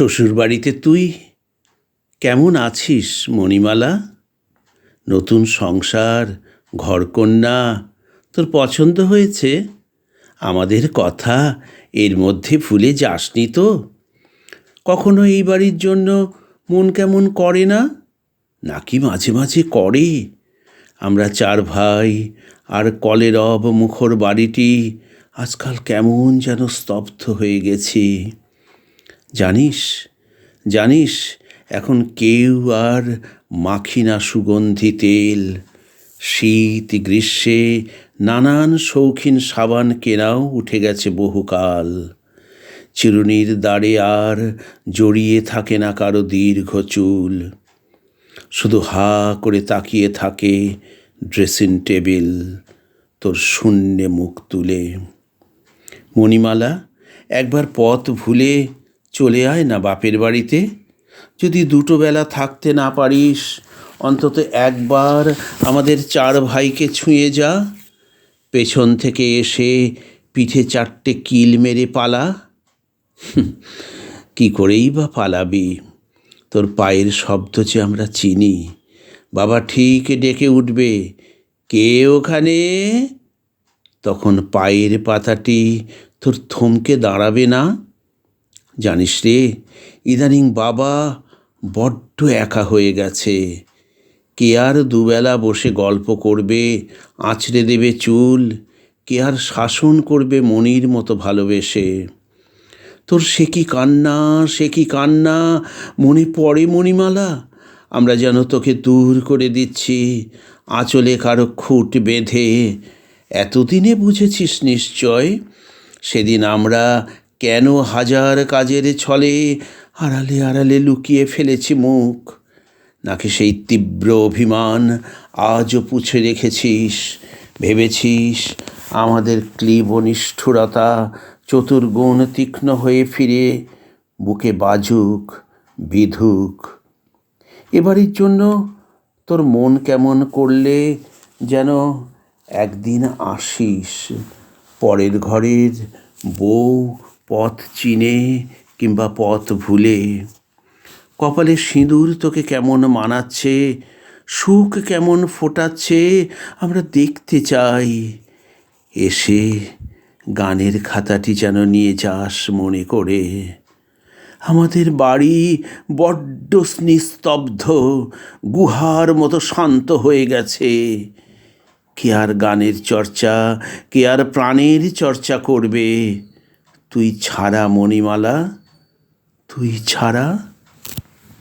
শ্বশুরবাড়িতে তুই কেমন আছিস, মণিমালা? নতুন সংসার, ঘরকন্যা, তোর পছন্দ হয়েছে? আমাদের কথা এর মধ্যে ভুলে যাসনি তো? কখনো এই বাড়ির জন্য মন কেমন করে না? নাকি মাঝে মাঝে করে? আমরা চার ভাই আর কলেরব মুখর বাড়িটি আজকাল কেমন যেন স্তব্ধ হয়ে গেছি। জানিস জানিস, এখন কেউ আর মাখি না সুগন্ধি তেল। শীত গ্রীষ্মে নানান শৌখিন সাবান কেনাও উঠে গেছে বহুকাল। চিরুনির দাঁড়ে আর জড়িয়ে থাকে না কারও দীর্ঘ চুল। শুধু হা করে তাকিয়ে থাকে ড্রেসিং টেবিল, তোর শূন্যে মুখ তুলে। মণিমালা, একবার পথ ভুলে চলে আয় না বাপের বাড়িতে। যদি দুটো বেলা থাকতে না পারিস, অন্তত একবার আমাদের চার ভাইকে ছুঁয়ে যা। পেছন থেকে এসে পিঠে চারটে কিল মেরে পালা। কি করেই বা পালাবি? তোর পায়ের শব্দ যে আমরা চিনি। বাবা ঠিক ডেকে উঠবে। কে ওখানে? তখন পায়ের পাতাটি তোর থমকে দাঁড়াবে না। জানিস রে, ইদানিং বাবা বড্ড একা হয়ে গেছে। কে আর দুবেলা বসে গল্প করবে, আঁচড়ে দেবে চুল, কে আর শাসন করবে মনির মতো ভালোবেসে। তোর সে কি কান্না, সে কি কান্না, মনে পড়ে মণিমালা? আমরা যেন তোকে দূর করে দিচ্ছি, আঁচলে কারও খুঁট বেঁধে। এতদিনে বুঝেছিস নিশ্চয়? সেদিন আমরা কেন হাজার কাজের ছলে আড়ালে আড়ালে লুকিয়ে ফেলেছি মুখ? নাকি সেই তীব্র অভিমান আজও পুছে রেখেছিস? ভেবেছিস আমাদের ক্লীব নিষ্ঠুরতা চতুর্গুণ তীক্ষ্ণ হয়ে ফিরে? বুকে বাজুক, বিধুক। এবারের জন্য তোর মন কেমন করলে যেন একদিন আসিস? পরের ঘরের বউ পথ চিনে কিংবা পথ ভুলে। কপালে সিঁদুর তোকে কেমন মানাচ্ছে? সুখ কেমন ফোটাচ্ছে? আমরা দেখতে চাই। এসে গানের খাতাটি যেন নিয়ে যাস মনে করে। আমাদের বাড়ি বড্ড নিস্তব্ধ গুহার মতো শান্ত হয়ে গেছে। কে আর গানের চর্চা, কে আর প্রাণের চর্চা করবে? তুই ছাড়া মণিমালা তুই ছাড়া